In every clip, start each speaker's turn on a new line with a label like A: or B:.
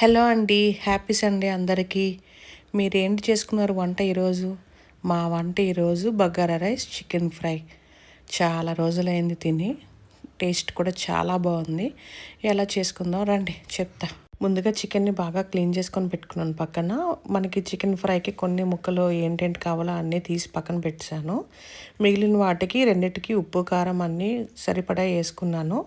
A: Hello అండి happy Sunday అందరికీ. మీరేంటి చేసుకున్నారు వంట ఈరోజు? మా వంట ఈరోజు బగారా రైస్ చికెన్ ఫ్రై. చాలా రోజులైంది తిని టేస్ట్ కూడా చాలా బాగుంది. ఎలా చేసుకుందాం రండి చెప్తా. ముందుగా చికెన్ని బాగా క్లీన్ చేసుకొని పెట్టుకున్నాను. పక్కన మనకి చికెన్ ఫ్రైకి కొన్ని ముక్కలు ఏంటేంటి కావాలో అన్నీ తీసి పక్కన పెట్టాను. మిగిలిన వాటికి రెండింటికి ఉప్పు కారం అన్నీ సరిపడా వేసుకున్నాను.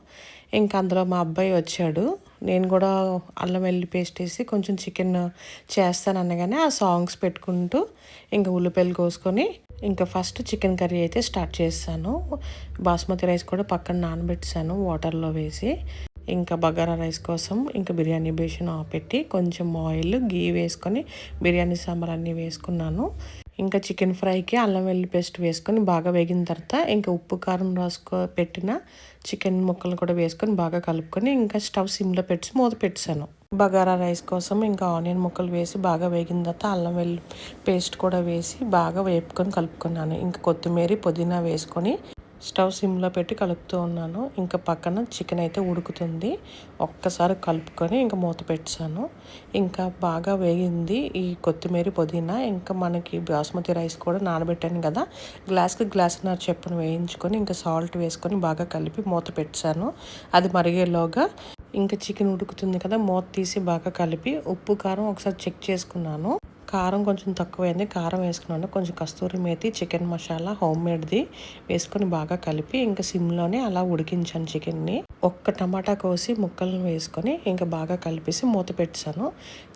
A: ఇంకా అందులో మా అబ్బాయి వచ్చాడు. నేను కూడా అల్లం వెల్లి పేస్ట్ వేసి కొంచెం చికెన్ చేస్తాను అనగానే ఆ సాంగ్స్ పెట్టుకుంటూ ఇంకా ఉల్లిపాయలు కోసుకొని ఇంకా ఫస్ట్ చికెన్ కర్రీ అయితే స్టార్ట్ చేస్తాను. బాస్మతి రైస్ కూడా పక్కన నానబెట్టాను వాటర్లో వేసి. ఇంకా బగారా రైస్ కోసం ఇంకా బిర్యానీ బేషన్ పెట్టి కొంచెం ఆయిల్ గీ వేసుకొని బిర్యానీ సాంబార్ అన్నీ వేసుకున్నాను. ఇంకా చికెన్ ఫ్రైకి అల్లం వెల్లి పేస్ట్ వేసుకొని బాగా వేగిన తర్వాత ఇంకా ఉప్పు కారం రాసుకో పెట్టిన చికెన్ ముక్కలు కూడా వేసుకొని బాగా కలుపుకొని ఇంకా స్టవ్ సిమ్లో పెట్టి మూత పెట్టాను బగారా రైస్ కోసం ఇంకా ఆనియన్ ముక్కలు వేసి బాగా వేగిన తర్వాత అల్లం వెల్లి పేస్ట్ కూడా వేసి బాగా వేపుకొని కలుపుకున్నాను. ఇంకా కొత్తిమీర పుదీనా వేసుకొని స్టవ్ సిమ్లో పెట్టి కలుపుతూ ఉన్నాను. ఇంకా పక్కన చికెన్ అయితే ఉడుకుతుంది. ఒక్కసారి కలుపుకొని ఇంకా మూత పెట్టాను. ఇంకా బాగా వేగింది ఈ కొత్తిమీర పుదీనా. ఇంకా మనకి బాస్మతి రైస్ కూడా నానబెట్టాను కదా. గ్లాస్కి గ్లాస్న్నర చెప్పును వేయించుకొని ఇంకా సాల్ట్ వేసుకొని బాగా కలిపి మూత పెట్టాను. అది మరిగేలోగా ఇంకా చికెన్ ఉడుకుతుంది కదా మూత తీసి బాగా కలిపి ఉప్పు కారం ఒకసారి చెక్ చేసుకున్నాను. కారం కొంచెం తక్కువైంది. కారం వేసుకున్నాను. కొంచెం కస్తూరి మేతి చికెన్ మసాలా హోమ్ మేడ్ది వేసుకొని బాగా కలిపి ఇంకా సిమ్లోనే అలా ఉడికించాను చికెన్ని. ఒక్క టమాటా కోసి ముక్కలను వేసుకొని ఇంకా బాగా కలిపేసి మూత పెట్టాను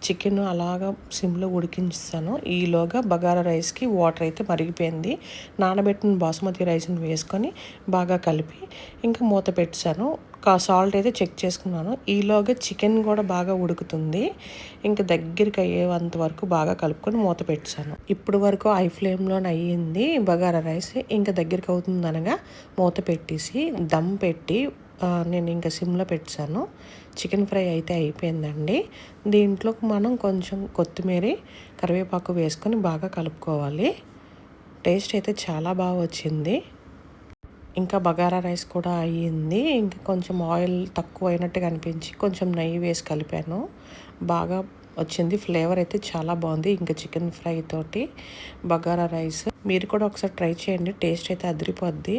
A: చికెన్ అలాగా సిమ్లో ఉడికించాను ఈలోగా బగారా రైస్కి వాటర్ అయితే మరిగిపోయింది. నానబెట్టిన బాసుమతి రైస్ని వేసుకొని బాగా కలిపి ఇంకా మూత పెట్టాను సాల్ట్ అయితే చెక్ చేసుకున్నాను. ఈలోగా చికెన్ కూడా బాగా ఉడుకుతుంది. ఇంకా దగ్గరికి అయ్యేంత వరకు బాగా కలుపుకొని మూత పెట్టాను ఇప్పుడు వరకు ఐ ఫ్లేమ్లో అయ్యింది బగారా రైస్. ఇంకా దగ్గరికి అవుతుంది అనగా మూత పెట్టేసి దమ్ పెట్టి నేను ఇంకా సిమ్లో పెట్టాను చికెన్ ఫ్రై అయితే అయిపోయిందండి. దీంట్లో మనం కొంచెం కొత్తిమీర కరివేపాకు వేసుకొని బాగా కలుపుకోవాలి. టేస్ట్ అయితే చాలా బాగా వచ్చింది. ఇంకా బగారా రైస్ కూడా అయ్యింది. ఇంకా కొంచెం ఆయిల్ తక్కువ అయినట్టుగా అనిపించి కొంచెం నెయ్యి వేసి కలిపాను. బాగా వచ్చింది. ఫ్లేవర్ అయితే చాలా బాగుంది. ఇంకా చికెన్ ఫ్రై తోటి బగారా రైస్. మీరు కూడా ఒకసారి ట్రై చేయండి. టేస్ట్ అయితే అదిరిపోద్ది.